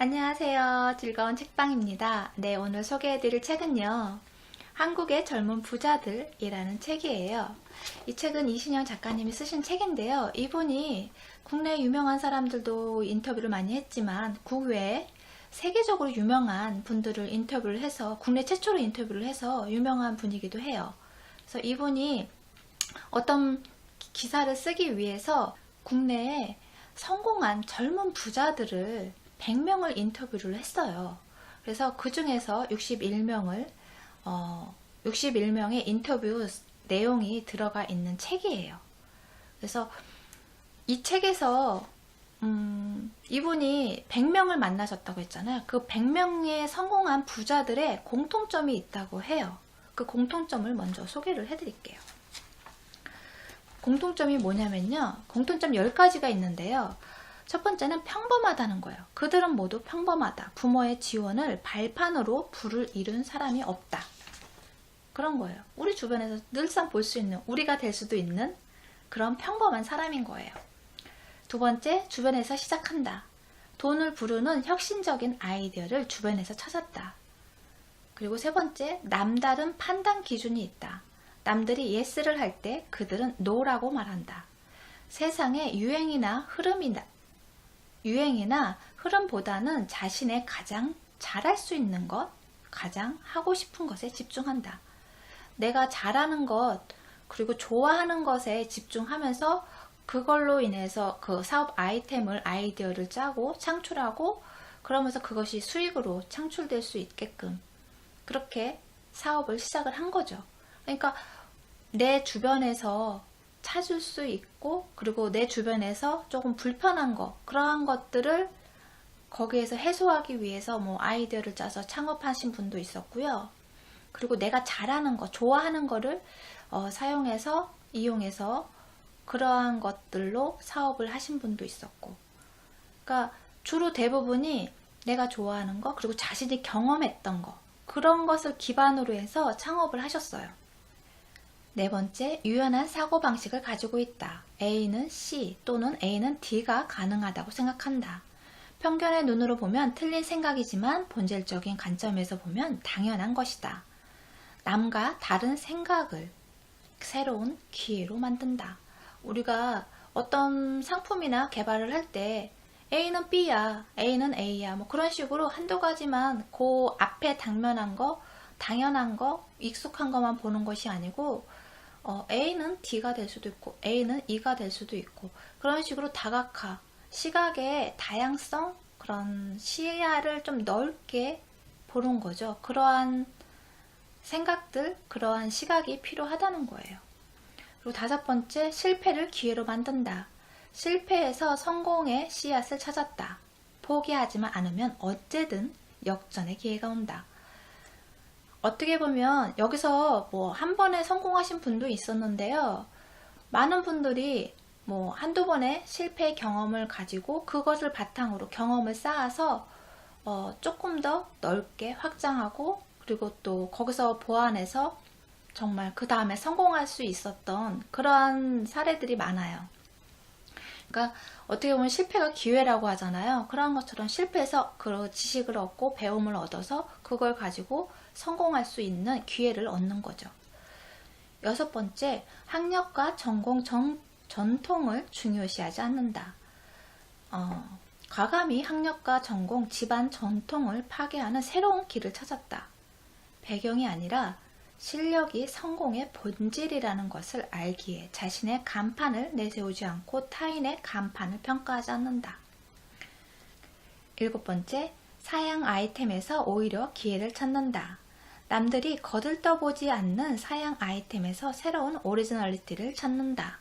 안녕하세요. 즐거운 책방입니다. 네, 오늘 소개해드릴 책은요. 한국의 젊은 부자들이라는 책이에요. 이 책은 이신영 작가님이 쓰신 책인데요. 이분이 국내 유명한 사람들도 인터뷰를 많이 했지만 국외 세계적으로 유명한 분들을 인터뷰를 해서 국내 최초로 인터뷰를 해서 유명한 분이기도 해요. 그래서 이분이 어떤 기사를 쓰기 위해서 국내에 성공한 젊은 부자들을 100명을 인터뷰를 했어요. 그래서 그 중에서 61명을 어, 61명의 인터뷰 내용이 들어가 있는 책이에요. 그래서 이 책에서 음, 이분이 100명을 만나셨다고 했잖아요. 그 100명의 성공한 부자들의 공통점이 있다고 해요. 그 공통점을 먼저 소개를 해드릴게요. 공통점이 뭐냐면요. 공통점 10가지가 있는데요. 첫 번째는 평범하다는 거예요. 그들은 모두 평범하다. 부모의 지원을 발판으로 부를 이룬 사람이 없다. 그런 거예요. 우리 주변에서 늘상 볼 수 있는, 우리가 될 수도 있는 그런 평범한 사람인 거예요. 두 번째, 주변에서 시작한다. 돈을 부르는 혁신적인 아이디어를 주변에서 찾았다. 그리고 세 번째, 남다른 판단 기준이 있다. 남들이 예스를 할 때 그들은 노라고 말한다. 세상의 유행이나 흐름이나 유행이나 흐름보다는 자신의 가장 잘할 수 있는 것, 가장 하고 싶은 것에 집중한다. 내가 잘하는 것, 그리고 좋아하는 것에 집중하면서 그걸로 인해서 그 사업 아이템을, 아이디어를 짜고 창출하고 그러면서 그것이 수익으로 창출될 수 있게끔 그렇게 사업을 시작을 한 거죠. 그러니까 내 주변에서 찾을 수 있고 그리고 내 주변에서 조금 불편한 거 그러한 것들을 거기에서 해소하기 위해서 뭐 아이디어를 짜서 창업하신 분도 있었고요. 그리고 내가 잘하는 거, 좋아하는 거를 어, 사용해서 이용해서 그러한 것들로 사업을 하신 분도 있었고. 그러니까 주로 대부분이 내가 좋아하는 거, 그리고 자신이 경험했던 거, 그런 것을 기반으로 해서 창업을 하셨어요. 네 번째, 유연한 사고방식을 가지고 있다. A는 C 또는 A는 D가 가능하다고 생각한다. 편견의 눈으로 보면 틀린 생각이지만 본질적인 관점에서 보면 당연한 것이다. 남과 다른 생각을 새로운 기회로 만든다. 우리가 어떤 상품이나 개발을 할 때 A는 B야, A는 A야, 뭐 그런 식으로 한두 가지만 그 앞에 당면한 거, 당연한 거, 익숙한 것만 보는 것이 아니고 어, A는 D가 될 수도 있고 A는 E가 될 수도 있고 그런 식으로 다각화, 시각의 다양성, 그런 시야를 좀 넓게 보는 거죠. 그러한 생각들, 그러한 시각이 필요하다는 거예요. 그리고 다섯 번째, 실패를 기회로 만든다. 실패에서 성공의 씨앗을 찾았다. 포기하지만 않으면 언제든 역전의 기회가 온다. 어떻게 보면 여기서 뭐 한 번에 성공하신 분도 있었는데요. 많은 분들이 뭐 한두 번의 실패 경험을 가지고 그것을 바탕으로 경험을 쌓아서 어 조금 더 넓게 확장하고 그리고 또 거기서 보완해서 정말 그 다음에 성공할 수 있었던 그러한 사례들이 많아요. 그러니까 어떻게 보면 실패가 기회라고 하잖아요. 그런 것처럼 실패해서 그 지식을 얻고 배움을 얻어서 그걸 가지고 성공할 수 있는 기회를 얻는 거죠. 여섯 번째, 학력과 전공 정, 전통을 중요시하지 않는다. 어, 과감히 학력과 전공, 집안 전통을 파괴하는 새로운 길을 찾았다. 배경이 아니라 실력이 성공의 본질이라는 것을 알기에 자신의 간판을 내세우지 않고 타인의 간판을 평가하지 않는다. 일곱 번째, 사양 아이템에서 오히려 기회를 찾는다. 남들이 거들떠보지 않는 사양 아이템에서 새로운 오리지널리티를 찾는다.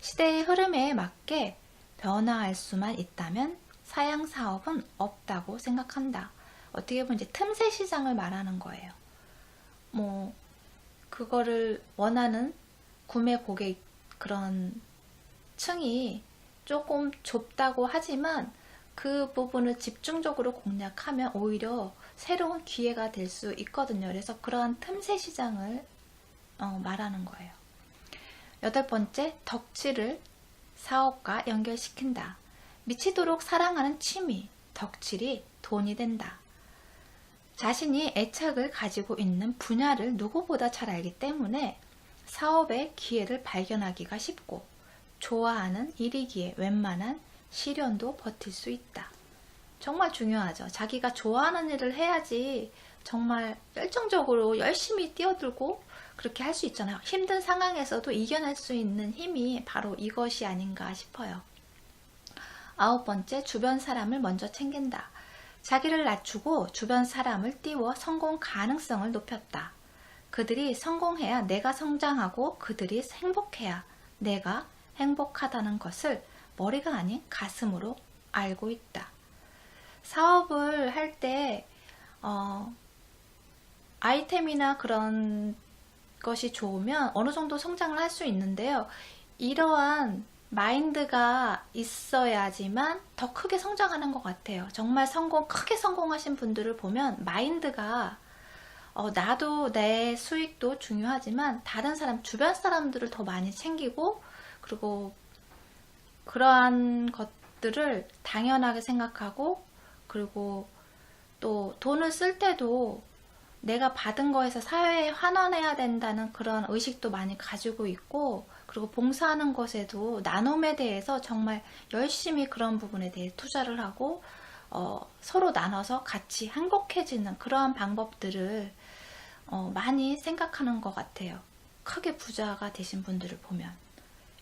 시대의 흐름에 맞게 변화할 수만 있다면 사양 사업은 없다고 생각한다. 어떻게 보면 이제 틈새 시장을 말하는 거예요. 뭐, 그거를 원하는 구매 고객 그런 층이 조금 좁다고 하지만 그 부분을 집중적으로 공략하면 오히려 새로운 기회가 될 수 있거든요. 그래서 그러한 틈새 시장을 어, 말하는 거예요. 여덟 번째, 덕질을 사업과 연결시킨다. 미치도록 사랑하는 취미, 덕질이 돈이 된다. 자신이 애착을 가지고 있는 분야를 누구보다 잘 알기 때문에 사업의 기회를 발견하기가 쉽고 좋아하는 일이기에 웬만한 시련도 버틸 수 있다. 정말 중요하죠. 자기가 좋아하는 일을 해야지 정말 열정적으로 열심히 뛰어들고 그렇게 할 수 있잖아요. 힘든 상황에서도 이겨낼 수 있는 힘이 바로 이것이 아닌가 싶어요. 아홉 번째, 주변 사람을 먼저 챙긴다. 자기를 낮추고 주변 사람을 띄워 성공 가능성을 높였다. 그들이 성공해야 내가 성장하고 그들이 행복해야 내가 행복하다는 것을 머리가 아닌 가슴으로 알고 있다. 사업을 할 때, 어, 아이템이나 그런 것이 좋으면 어느 정도 성장을 할 수 있는데요. 이러한 마인드가 있어야지만 더 크게 성장하는 것 같아요. 정말 성공, 크게 성공하신 분들을 보면 마인드가 어, 나도 내 수익도 중요하지만 다른 사람, 주변 사람들을 더 많이 챙기고 그리고 그러한 것들을 당연하게 생각하고 그리고 또 돈을 쓸 때도 내가 받은 거에서 사회에 환원해야 된다는 그런 의식도 많이 가지고 있고 그리고 봉사하는 것에도 나눔에 대해서 정말 열심히 그런 부분에 대해 투자를 하고 어, 서로 나눠서 같이 행복해지는 그러한 방법들을 어, 많이 생각하는 것 같아요. 크게 부자가 되신 분들을 보면.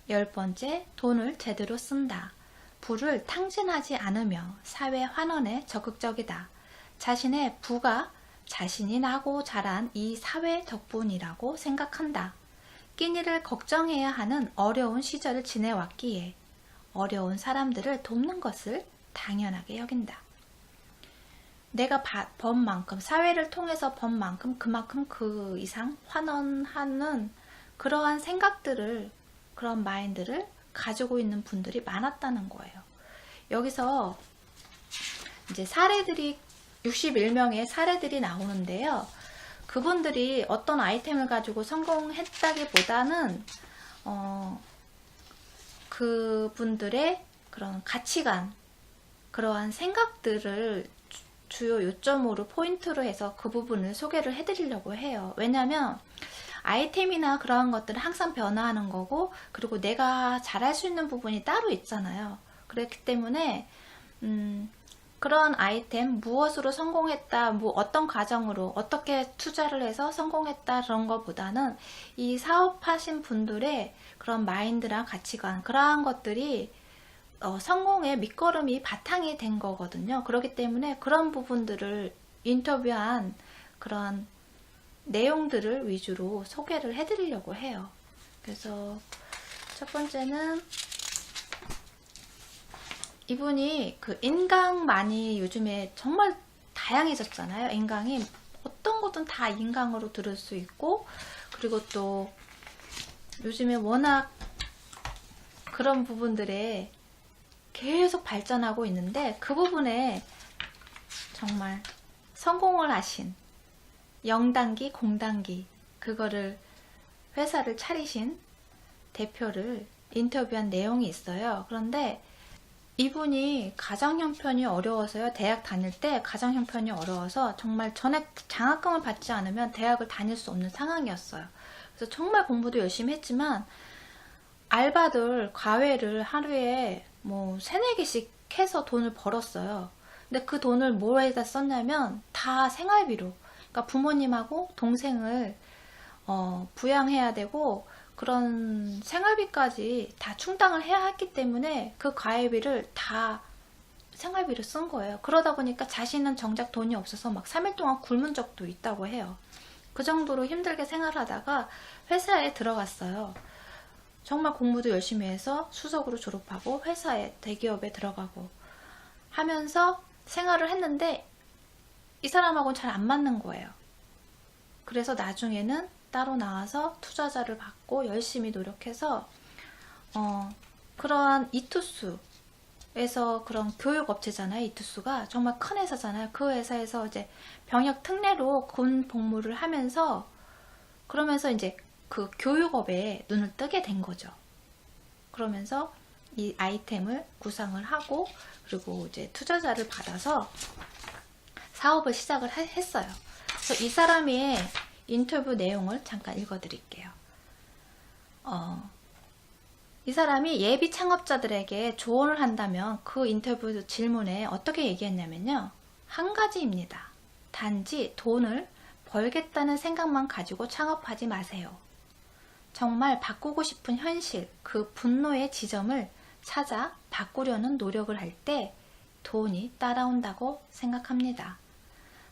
열 번째, 돈을 제대로 쓴다. 부를 탕진하지 않으며 사회 환원에 적극적이다. 자신의 부가 자신이 나고 자란 이 사회 덕분이라고 생각한다. 끼니를 걱정해야 하는 어려운 시절을 지내왔기에 어려운 사람들을 돕는 것을 당연하게 여긴다. 내가 바- 번 만큼, 사회를 통해서 번 만큼 그만큼 그 이상 환원하는 그러한 생각들을, 그런 마인드를 가지고 있는 분들이 많았다는 거예요. 여기서 이제 사례들이 61명의 사례들이 나오는데요. 그분들이 어떤 아이템을 가지고 성공했다기보다는 어, 그분들의 그런 가치관, 그러한 생각들을 주- 주요 요점으로 포인트로 해서 그 부분을 소개를 해드리려고 해요. 왜냐하면 아이템이나 그러한 것들은 항상 변화하는 거고 그리고 내가 잘할 수 있는 부분이 따로 있잖아요. 그렇기 때문에 음, 그런 아이템 무엇으로 성공했다, 뭐 어떤 과정으로 어떻게 투자를 해서 성공했다 그런 것보다는 이 사업하신 분들의 그런 마인드랑 가치관 그러한 것들이 어, 성공의 밑거름이 바탕이 된 거거든요. 그렇기 때문에 그런 부분들을 인터뷰한 그런 내용들을 위주로 소개를 해드리려고 해요. 그래서 첫 번째는 이분이 그 인강만이 요즘에 정말 다양해졌잖아요. 인강이 어떤 것든 다 인강으로 들을 수 있고 그리고 또 요즘에 워낙 그런 부분들에 계속 발전하고 있는데 그 부분에 정말 성공을 하신 0단기, 공단기 그거를 회사를 차리신 대표를 인터뷰한 내용이 있어요. 그런데 이분이 가정 형편이 어려워서요. 대학 다닐 때 가정 형편이 어려워서 정말 전액 장학금을 받지 않으면 대학을 다닐 수 없는 상황이었어요. 그래서 정말 공부도 열심히 했지만 알바들 과외를 하루에 뭐 세네 개씩 해서 돈을 벌었어요. 근데 그 돈을 뭐에다 썼냐면 다 생활비로. 그러니까 부모님하고 동생을 어, 부양해야 되고 그런 생활비까지 다 충당을 해야 했기 때문에 그 과외비를 다 생활비를 쓴 거예요. 그러다 보니까 자신은 정작 돈이 없어서 막 3일 동안 굶은 적도 있다고 해요. 그 정도로 힘들게 생활하다가 회사에 들어갔어요. 정말 공부도 열심히 해서 수석으로 졸업하고 회사에 대기업에 들어가고 하면서 생활을 했는데 이 사람하고는 잘 안 맞는 거예요. 그래서 나중에는 따로 나와서 투자자를 받고 열심히 노력해서 어, 그러한 이투스에서 그런 교육 업체잖아요. 이투스가 정말 큰 회사잖아요. 그 회사에서 이제 병역 특례로 군 복무를 하면서 그러면서 이제 그 교육업에 눈을 뜨게 된 거죠. 그러면서 이 아이템을 구상을 하고 그리고 이제 투자자를 받아서 사업을 시작을 하- 했어요. 그래서 이 사람의 인터뷰 내용을 잠깐 읽어드릴게요. 어, 이 사람이 예비 창업자들에게 조언을 한다면 그 인터뷰 질문에 어떻게 얘기했냐면요. 한 가지입니다. 단지 돈을 벌겠다는 생각만 가지고 창업하지 마세요. 정말 바꾸고 싶은 현실, 그 분노의 지점을 찾아 바꾸려는 노력을 할 때 돈이 따라온다고 생각합니다.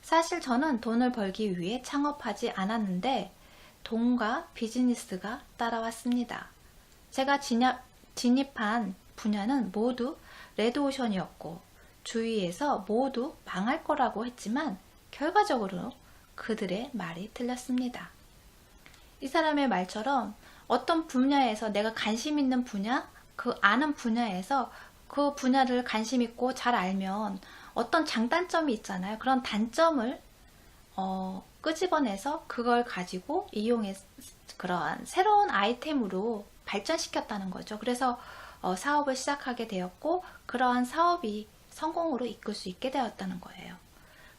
사실 저는 돈을 벌기 위해 창업하지 않았는데 돈과 비즈니스가 따라왔습니다. 제가 진입, 진입 한 분야는 모두 레드오션이었고 주위에서 모두 망할 거라고 했지만 결과적으로 그들의 말이 틀렸습니다. 이 사람의 말처럼 어떤 분야에서 내가 관심 있는 분야, 그 아는 분야에서 그 분야를 관심 있고 잘 알면 어떤 장단점이 있잖아요. 그런 단점을 어, 끄집어내서 그걸 가지고 이용해 그런 새로운 아이템으로 발전시켰다는 거죠. 그래서 어, 사업을 시작하게 되었고 그러한 사업이 성공으로 이끌 수 있게 되었다는 거예요.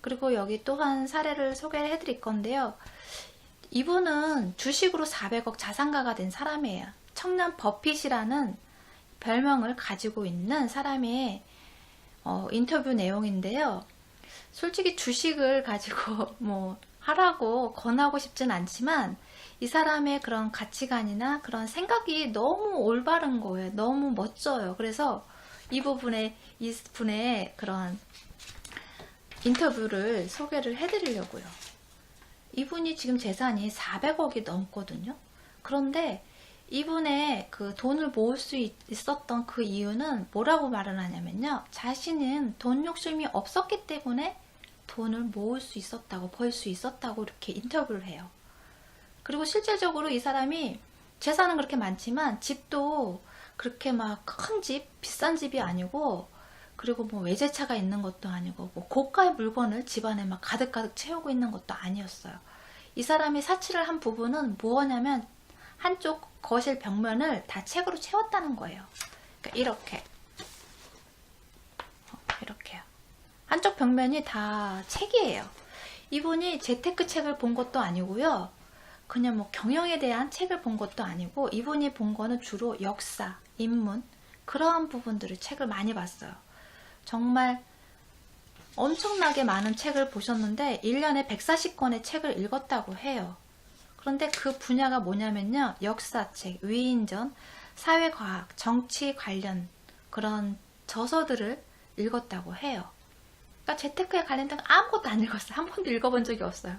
그리고 여기 또한 사례를 소개를 해드릴 건데요. 이분은 주식으로 400억 자산가가 된 사람이에요. 청년 버핏이라는 별명을 가지고 있는 사람의 어, 인터뷰 내용인데요. 솔직히 주식을 가지고 뭐 하라고 권하고 싶진 않지만 이 사람의 그런 가치관이나 그런 생각이 너무 올바른 거예요. 너무 멋져요. 그래서 이 부분에 이 분의 그런 인터뷰를 소개를 해드리려고요. 이분이 지금 재산이 400억이 넘거든요. 그런데 이분의 그 돈을 모을 수 있- 있었던 그 이유는 뭐라고 말을 하냐면요. 자신은 돈 욕심이 없었기 때문에 돈을 모을 수 있었다고, 벌 수 있었다고 이렇게 인터뷰를 해요. 그리고 실질적으로 이 사람이 재산은 그렇게 많지만 집도 그렇게 막 큰 집, 비싼 집이 아니고 그리고 뭐 외제차가 있는 것도 아니고 뭐 고가의 물건을 집안에 막 가득가득 채우고 있는 것도 아니었어요. 이 사람이 사치를 한 부분은 뭐냐면 한쪽 거실 벽면을 다 책으로 채웠다는 거예요. 그러니까 이렇게 어, 이렇게요. 한쪽 벽면이 다 책이에요. 이분이 재테크 책을 본 것도 아니고요. 그냥 뭐 경영에 대한 책을 본 것도 아니고 이분이 본 거는 주로 역사, 인문 그러한 부분들을 책을 많이 봤어요. 정말 엄청나게 많은 책을 보셨는데 1년에 140권의 책을 읽었다고 해요. 그런데 그 분야가 뭐냐면요. 역사책, 위인전, 사회과학, 정치 관련 그런 저서들을 읽었다고 해요. 그러니까 재테크에 관련된 거 아무것도 안 읽었어요. 한 번도 읽어본 적이 없어요.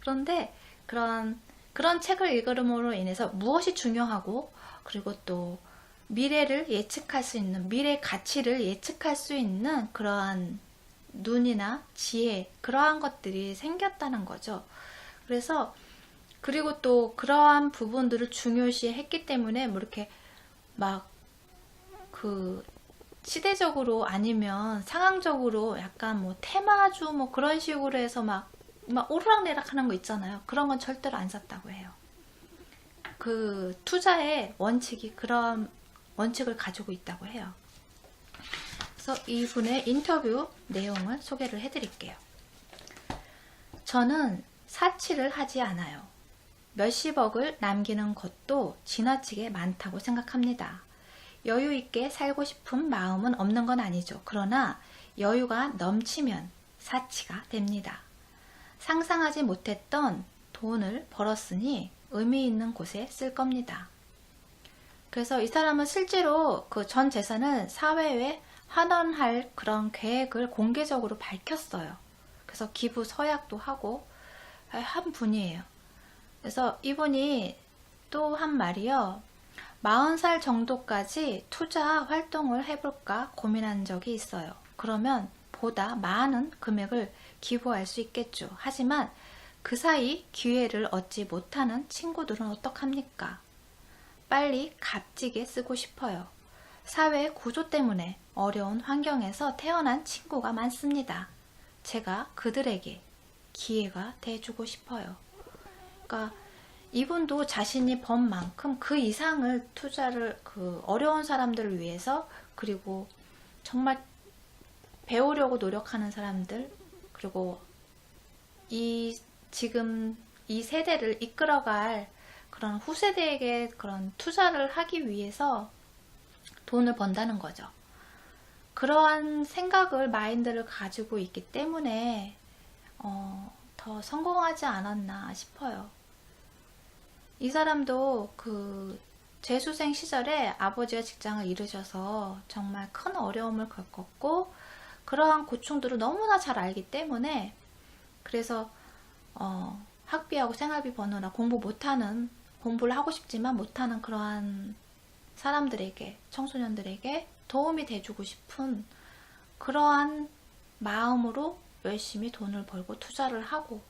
그런데 그런 그런 책을 읽음으로 인해서 무엇이 중요하고 그리고 또 미래를 예측할 수 있는 미래 가치를 예측할 수 있는 그러한 눈이나 지혜 그러한 것들이 생겼다는 거죠. 그래서 그리고 또 그러한 부분들을 중요시 했기 때문에 뭐 이렇게 막 그 시대적으로 아니면 상황적으로 약간 뭐 테마주 뭐 그런 식으로 해서 막, 막 오르락내락 하는 거 있잖아요. 그런 건 절대로 안 샀다고 해요. 그 투자의 원칙이 그런 원칙을 가지고 있다고 해요. 그래서 이분의 인터뷰 내용을 소개를 해드릴게요. 저는 사치를 하지 않아요. 몇십억을 남기는 것도 지나치게 많다고 생각합니다. 여유 있게 살고 싶은 마음은 없는 건 아니죠. 그러나 여유가 넘치면 사치가 됩니다. 상상하지 못했던 돈을 벌었으니 의미 있는 곳에 쓸 겁니다. 그래서 이 사람은 실제로 그 전 재산을 사회에 환원할 그런 계획을 공개적으로 밝혔어요. 그래서 기부 서약도 하고 한 분이에요. 그래서 이분이 또 한 말이요. 40살 정도까지 투자 활동을 해볼까 고민한 적이 있어요. 그러면 보다 많은 금액을 기부할 수 있겠죠. 하지만 그 사이 기회를 얻지 못하는 친구들은 어떡합니까? 빨리 값지게 쓰고 싶어요. 사회 구조 때문에 어려운 환경에서 태어난 친구가 많습니다. 제가 그들에게 기회가 돼주고 싶어요. 그러니까 이분도 자신이 번 만큼 그 이상을 투자를 그 어려운 사람들을 위해서 그리고 정말 배우려고 노력하는 사람들 그리고 이 지금 이 세대를 이끌어갈 그런 후세대에게 그런 투자를 하기 위해서 돈을 번다는 거죠. 그러한 생각을 마인드를 가지고 있기 때문에 어, 더 성공하지 않았나 싶어요. 이 사람도 그 재수생 시절에 아버지가 직장을 잃으셔서 정말 큰 어려움을 겪었고 그러한 고충들을 너무나 잘 알기 때문에 그래서 어, 학비하고 생활비 버느라 공부 못하는 공부를 하고 싶지만 못하는 그러한 사람들에게 청소년들에게 도움이 돼주고 싶은 그러한 마음으로 열심히 돈을 벌고 투자를 하고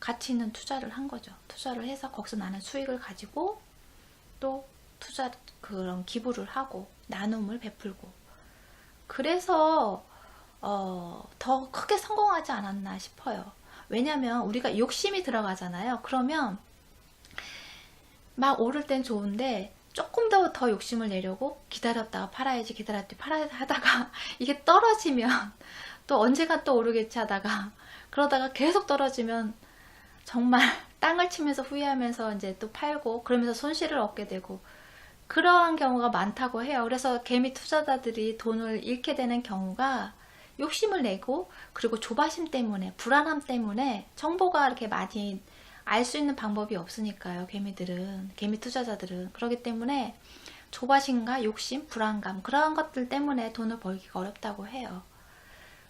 가치 있는 투자를 한 거죠. 투자를 해서 거기서 나는 수익을 가지고 또 투자 그런 기부를 하고 나눔을 베풀고 그래서 어, 더 크게 성공하지 않았나 싶어요. 왜냐면 우리가 욕심이 들어가잖아요. 그러면 막 오를 땐 좋은데 조금 더 더 욕심을 내려고 기다렸다가 팔아야지 기다렸다가 팔아야 하다가 이게 떨어지면 또 언제가 또 오르겠지 하다가 그러다가 계속 떨어지면 정말 땅을 치면서 후회하면서 이제 또 팔고 그러면서 손실을 얻게 되고 그러한 경우가 많다고 해요. 그래서 개미 투자자들이 돈을 잃게 되는 경우가 욕심을 내고 그리고 조바심 때문에 불안함 때문에 정보가 이렇게 많이 알 수 있는 방법이 없으니까요. 개미들은 개미 투자자들은 그렇기 때문에 조바심과 욕심, 불안감 그러한 것들 때문에 돈을 벌기가 어렵다고 해요.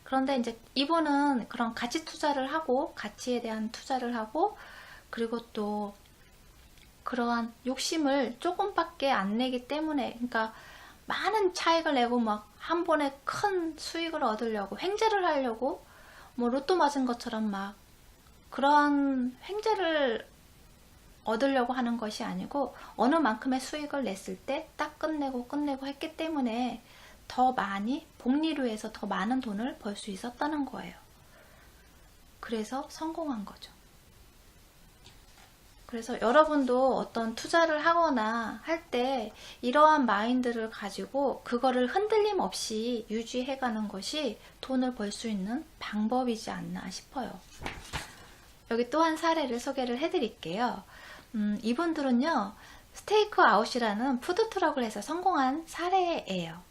그런데 이제 이분은 그런 가치 투자를 하고 가치에 대한 투자를 하고 그리고 또 그러한 욕심을 조금밖에 안 내기 때문에 그러니까 많은 차익을 내고 막 한 번에 큰 수익을 얻으려고 횡재를 하려고 뭐 로또 맞은 것처럼 막 그러한 횡재를 얻으려고 하는 것이 아니고 어느 만큼의 수익을 냈을 때 딱 끝내고 끝내고 했기 때문에 더 많이 복리로 해서 더 많은 돈을 벌 수 있었다는 거예요. 그래서 성공한 거죠. 그래서 여러분도 어떤 투자를 하거나 할 때 이러한 마인드를 가지고 그거를 흔들림 없이 유지해 가는 것이 돈을 벌 수 있는 방법이지 않나 싶어요. 여기 또 한 사례를 소개를 해 드릴게요. 음, 이분들은요, 스테이크 아웃이라는 푸드트럭을 해서 성공한 사례예요.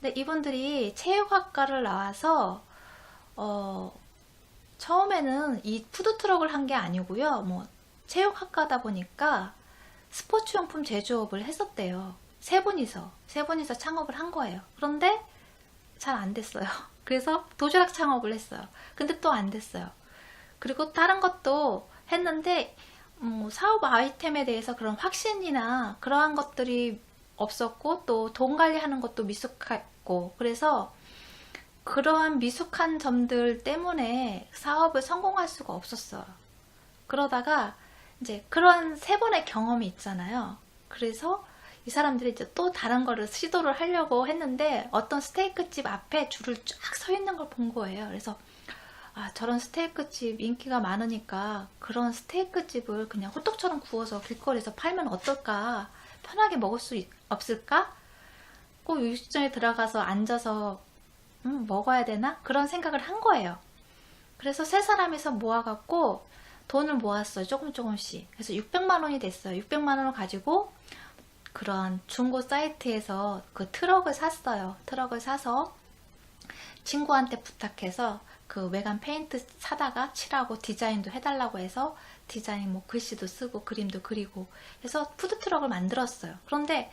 근데 이분들이 체육학과를 나와서, 어, 처음에는 이 푸드트럭을 한 게 아니고요. 뭐, 체육학과다 보니까 스포츠용품 제조업을 했었대요. 세 분이서, 세 분이서 창업을 한 거예요. 그런데 잘 안 됐어요. 그래서 도시락 창업을 했어요. 근데 또 안 됐어요. 그리고 다른 것도 했는데 음, 사업 아이템에 대해서 그런 확신이나 그러한 것들이 없었고 또 돈 관리하는 것도 미숙했고 그래서 그러한 미숙한 점들 때문에 사업을 성공할 수가 없었어요. 그러다가 이제 그런 세 번의 경험이 있잖아요. 그래서 이 사람들이 이제 또 다른 거를 시도를 하려고 했는데 어떤 스테이크 집 앞에 줄을 쫙 서 있는 걸 본 거예요. 그래서 아, 저런 스테이크 집 인기가 많으니까 그런 스테이크 집을 그냥 호떡처럼 구워서 길거리에서 팔면 어떨까? 편하게 먹을 수 있- 없을까? 꼭 음식점에 들어가서 앉아서 음, 먹어야 되나? 그런 생각을 한 거예요. 그래서 세 사람이서 모아갖고 돈을 모았어요. 조금 조금씩. 그래서 600만 원이 됐어요. 600만 원을 가지고 그런 중고 사이트에서 그 트럭을 샀어요. 트럭을 사서 친구한테 부탁해서 그 외관 페인트 사다가 칠하고 디자인도 해달라고 해서 디자인 뭐 글씨도 쓰고 그림도 그리고 해서 푸드트럭을 만들었어요. 그런데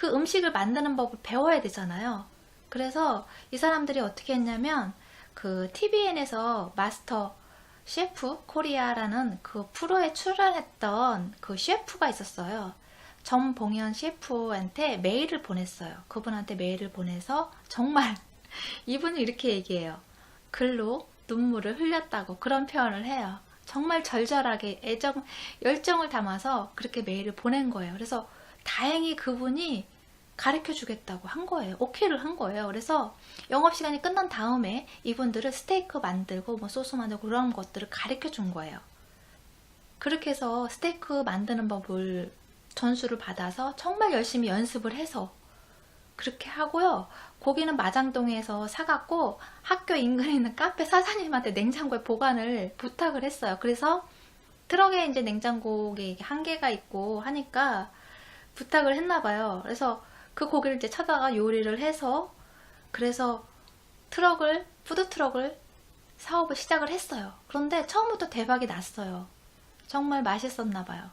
그 음식을 만드는 법을 배워야 되잖아요. 그래서 이 사람들이 어떻게 했냐면 그 TVN에서 마스터 셰프 코리아라는 그 프로에 출연했던 그 셰프가 있었어요. 정봉현 셰프한테 메일을 보냈어요. 그분한테 메일을 보내서 정말 이분은 이렇게 얘기해요. 글로 눈물을 흘렸다고 그런 표현을 해요. 정말 절절하게 애정, 열정을 담아서 그렇게 메일을 보낸 거예요. 그래서 다행히 그분이 가르쳐 주겠다고 한 거예요. 오케이를 한 거예요. 그래서 영업시간이 끝난 다음에 이분들을 스테이크 만들고 뭐 소스 만들고 그런 것들을 가르쳐 준 거예요. 그렇게 해서 스테이크 만드는 법을 전수를 받아서 정말 열심히 연습을 해서 그렇게 하고요. 고기는 마장동에서 사갖고 학교 인근에 있는 카페 사장님한테 냉장고에 보관을 부탁을 했어요. 그래서 트럭에 이제 냉장고에 한계가 있고 하니까 부탁을 했나 봐요. 그래서 그 고기를 이제 찾아가 요리를 해서 그래서 트럭을 푸드 트럭을 사업을 시작을 했어요. 그런데 처음부터 대박이 났어요. 정말 맛있었나 봐요.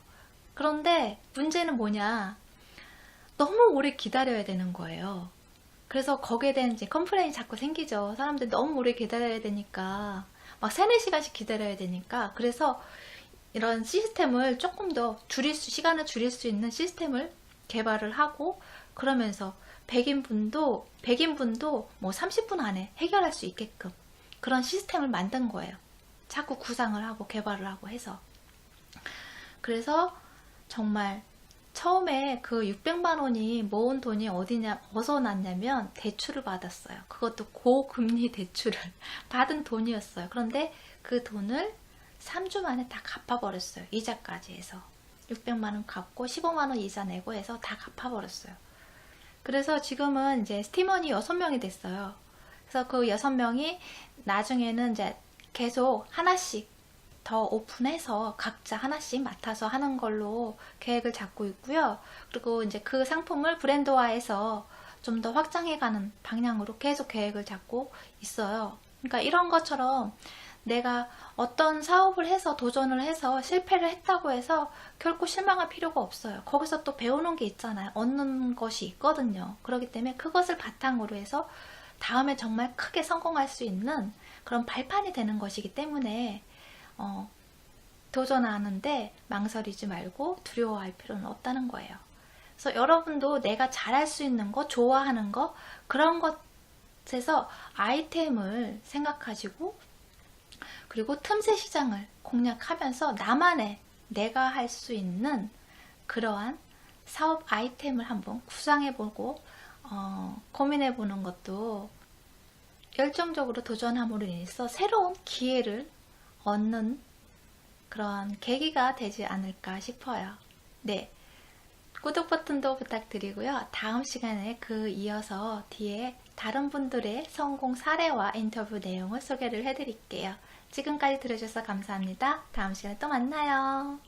그런데 문제는 뭐냐? 너무 오래 기다려야 되는 거예요. 그래서 거기에 대한 이제 컴플레인이 자꾸 생기죠. 사람들이 너무 오래 기다려야 되니까 막 3, 4시간씩 기다려야 되니까 그래서 이런 시스템을 조금 더 줄일 수 시간을 줄일 수 있는 시스템을 개발을 하고 그러면서 100인분도 100인분도 뭐 30분 안에 해결할 수 있게끔 그런 시스템을 만든 거예요. 자꾸 구상을 하고 개발을 하고 해서 그래서 정말 처음에 그 600만 원이 모은 돈이 어디냐, 어디서 났냐면 대출을 받았어요. 그것도 고금리 대출을 받은 돈이었어요. 그런데 그 돈을 3주 만에 다 갚아버렸어요. 이자까지 해서. 600만 원 갚고 15만 원 이자 내고 해서 다 갚아버렸어요. 그래서 지금은 이제 스팀원이 6명이 됐어요. 그래서 그 6명이 나중에는 이제 계속 하나씩 더 오픈해서 각자 하나씩 맡아서 하는 걸로 계획을 잡고 있고요. 그리고 이제 그 상품을 브랜드화해서 좀 더 확장해가는 방향으로 계속 계획을 잡고 있어요. 그러니까 이런 것처럼 내가 어떤 사업을 해서 도전을 해서 실패를 했다고 해서 결코 실망할 필요가 없어요. 거기서 또 배우는 게 있잖아요. 얻는 것이 있거든요. 그렇기 때문에 그것을 바탕으로 해서 다음에 정말 크게 성공할 수 있는 그런 발판이 되는 것이기 때문에 어, 도전하는데 망설이지 말고 두려워할 필요는 없다는 거예요. 그래서 여러분도 내가 잘할 수 있는 거, 좋아하는 거, 그런 것에서 아이템을 생각하시고, 그리고 틈새 시장을 공략하면서 나만의 내가 할 수 있는 그러한 사업 아이템을 한번 구상해보고, 어, 고민해보는 것도 열정적으로 도전함으로 인해서 새로운 기회를 얻는 그런 계기가 되지 않을까 싶어요. 네. 구독 버튼도 부탁드리고요. 다음 시간에 그 이어서 뒤에 다른 분들의 성공 사례와 인터뷰 내용을 소개를 해드릴게요. 지금까지 들어주셔서 감사합니다. 다음 시간에 또 만나요.